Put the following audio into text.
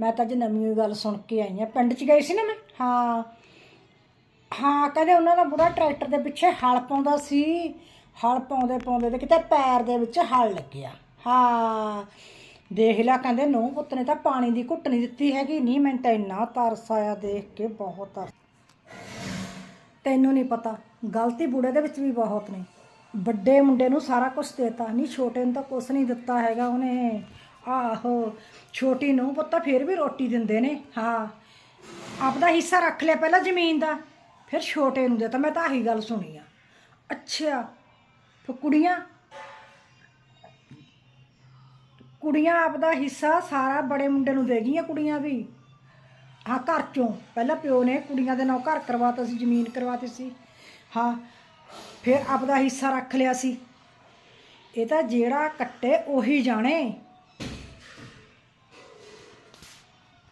ਮੈਂ ਤਾਂ ਅੱਜ ਨਵੀਂ ਗੱਲ ਸੁਣ ਕੇ ਆਈ ਆ ਪਿੰਡ 'ਚ ਗਈ ਸੀ ਨਾ ਮੈਂ? ਹਾਂ। ਹਾਂ, ਕਹਿੰਦੇ ਉਹਨਾਂ ਦਾ ਬੁੜਾ ਟਰੈਕਟਰ ਦੇ ਪਿੱਛੇ ਹਲ ਪਾਉਂਦਾ ਸੀ। ਹਲ ਪਾਉਂਦੇ ਪਾਉਂਦੇ ਤੇ ਕਿਤੇ ਪੈਰ ਦੇ ਵਿੱਚ ਹਲ ਲੱਗਿਆ। ਹਾਂ। ਦੇਖ ਲਿਆ ਕਹਿੰਦੇ ਨੂੰ ਪੁੱਤ ਨੇ ਤਾਂ ਪਾਣੀ ਦੀ ਘੁੱਟ ਨਹੀਂ ਦਿੱਤੀ ਹੈਗੀ। ਨਹੀਂ ਮੈਨੂੰ ਤਾਂ ਇੰਨਾ ਤਰਸ ਆਇਆ ਦੇਖ ਕੇ, ਬਹੁਤ ਤਰਸ। ਤੈਨੂੰ ਨਹੀਂ ਪਤਾ, ਗਲਤੀ ਬੁੜੇ ਦੇ ਵਿੱਚ ਵੀ ਬਹੁਤ ਨੇ। ਵੱਡੇ ਮੁੰਡੇ ਨੂੰ ਸਾਰਾ ਕੁਝ ਦੇਤਾ। ਨਹੀਂ ਛੋਟੇ ਨੂੰ ਤਾਂ ਕੁਝ ਨਹੀਂ ਦਿੱਤਾ ਹੈਗਾ ਉਹਨੇ। ਆਹੋ, ਛੋਟੀ ਨੂੰ ਪੁੱਤ ਫਿਰ ਵੀ ਰੋਟੀ ਦਿੰਦੇ ਨੇ, ਹਾਂ। ਆਪਦਾ ਹਿੱਸਾ ਰੱਖ ਲਿਆ ਪਹਿਲਾਂ ਜ਼ਮੀਨ ਦਾ, ਫਿਰ ਛੋਟੇ ਨੂੰ ਦਿੱਤਾ ਮੈਂ ਤਾਂ ਆਹੀ ਗੱਲ ਸੁਣੀ ਆ। ਅੱਛਾ, ਫਿਰ ਕੁੜੀਆਂ? ਕੁੜੀਆਂ ਆਪਦਾ ਹਿੱਸਾ ਸਾਰਾ ਬੜੇ ਮੁੰਡੇ ਨੂੰ ਦੇ ਗਈਆਂ ਕੁੜੀਆਂ ਵੀ। ਹਾਂ, ਘਰ ਚੋਂ। ਪਹਿਲਾਂ ਪਿਓ ਨੇ ਕੁੜੀਆਂ ਦੇ ਨਾਂ ਘਰ ਕਰਵਾਤਾ ਸੀ, ਜ਼ਮੀਨ ਕਰਵਾਤੀ ਸੀ। ਹਾਂ, ਫਿਰ ਆਪਦਾ ਹਿੱਸਾ ਰੱਖ ਲਿਆ ਸੀ। ਇਹ ਤਾਂ ਜਿਹੜਾ ਕੱਟੇ, ਉਹੀ ਜਾਣੇ।